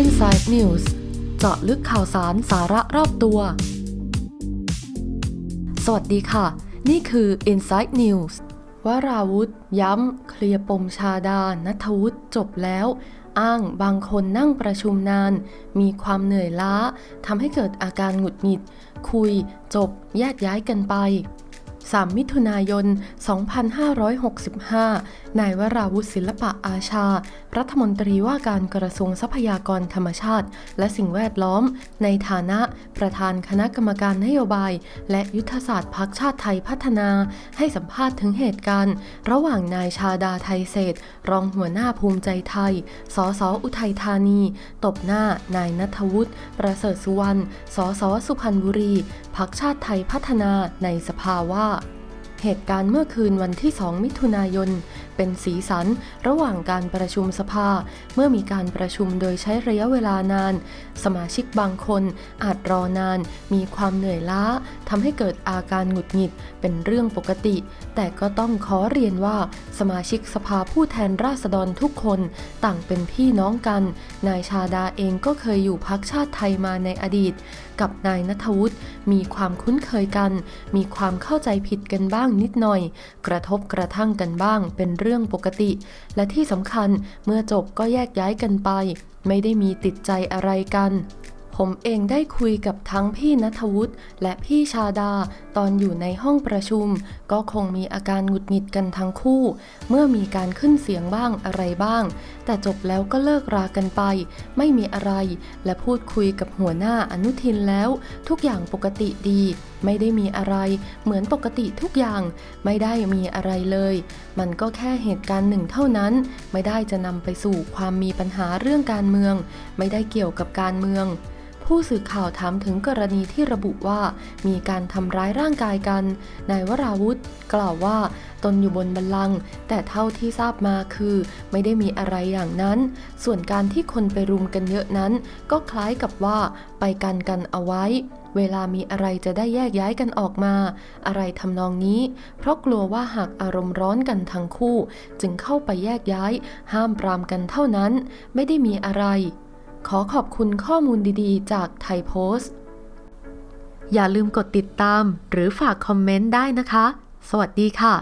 Inside News เจาะลึกข่าวสารสาระรอบตัว สวัสดีค่ะ นี่คือ Inside News วราวุธย้ำ เคลียร์ปมชาดา นัทวุฒิจบแล้ว อ้างบางคนนั่งประชุมนาน มีความเหนื่อยล้าทำให้เกิดอาการหงุดหงิด คุย จบแยกย้ายกันไป 3 มิถุนายน 2565 นายวราวุฒิศิลปะอาชา รัฐมนตรีว่าการกระทรวงทรัพยากรธรรมชาติ และสิ่งแวดล้อม ในฐานะประธานคณะกรรมการนโยบาย และยุทธศาสตร์พักชาติไทยพัฒนา ให้สัมภาษณ์ถึงเหตุการณ์ ระหว่างนายชาดาไทยเศษ รองหัวหน้าภูมิใจไทย สสอุทัยธานี ตบหน้า นายนัทวุฒิ ประเสริฐสุวรรณ สสสุพรรณบุรี พักชาติไทยพัฒนา ในสภาว่า เหตุการณ์เมื่อคืนวันที่ 2 มิถุนายน เป็นสีสันระหว่างการประชุมสภา เมื่อมีการประชุมโดยใช้ระยะเวลานาน สมาชิกบางคนอาจรอนาน มีความเหนื่อยล้าทำให้เกิดอาการหงุดหงิดเป็นเรื่องปกติ แต่ก็ต้องขอเรียนว่า สมาชิกสภาผู้แทนราษฎรทุกคน ต่างเป็นพี่น้องกัน นายชาดาเองก็เคยอยู่พักชาติไทยมาในอดีต กับนายนัทวุฒิมีความคุ้นเคยกัน มีความเข้าใจผิดกันบ้างนิดหน่อย กระทบกระทั่งกันบ้างเป็นเรื่องปกติ และที่สำคัญเมื่อจบก็แยกย้ายกันไป ไม่ได้มีติดใจอะไรกัน ผมเองได้คุยกับทั้งพี่นัทวุฒิและพี่ชาดาตอนอยู่ในห้องประชุม ก็คงมีอาการหงุดหงิดกันทั้งคู่ เมื่อมีการขึ้นเสียงบ้างอะไรบ้าง แต่จบแล้วก็เลิกรากันไป ไม่มีอะไร และพูดคุยกับหัวหน้าอนุทินแล้ว ทุกอย่างปกติดี ไม่ได้มีอะไร เหมือนปกติทุกอย่าง ไม่ได้มีอะไรเลย มันก็แค่เหตุการณ์หนึ่งเท่านั้น ไม่ได้จะนำไปสู่ความมีปัญหาเรื่องการเมือง ไม่ได้เกี่ยวกับการเมือง ผู้สื่อข่าวถามถึงกรณีที่ระบุว่า มีการทำร้ายร่างกายกัน นายวราวุธ กล่าวว่า ตนอยู่บนบัลลังก์แต่เท่าที่ทราบมาคือ ไม่ได้มีอะไรอย่างนั้น ส่วนการที่คนไปรุมกันเยอะนั้น ก็คล้ายกับว่า ไปกันกันเอาไว้เวลามีอะไรจะได้แยกย้ายกันออกมา อะไรทำนองนี้ เพราะกลัวว่าหากอารมณ์ร้อนกันทั้งคู่ จึงเข้าไปแยกย้าย ห้ามปรามกันเท่านั้น ไม่ได้มีอะไร ขอขอบคุณข้อมูลดีๆ จากไทยโพสต์ อย่าลืมกดติดตามหรือฝากคอมเมนต์ได้นะคะ สวัสดีค่ะ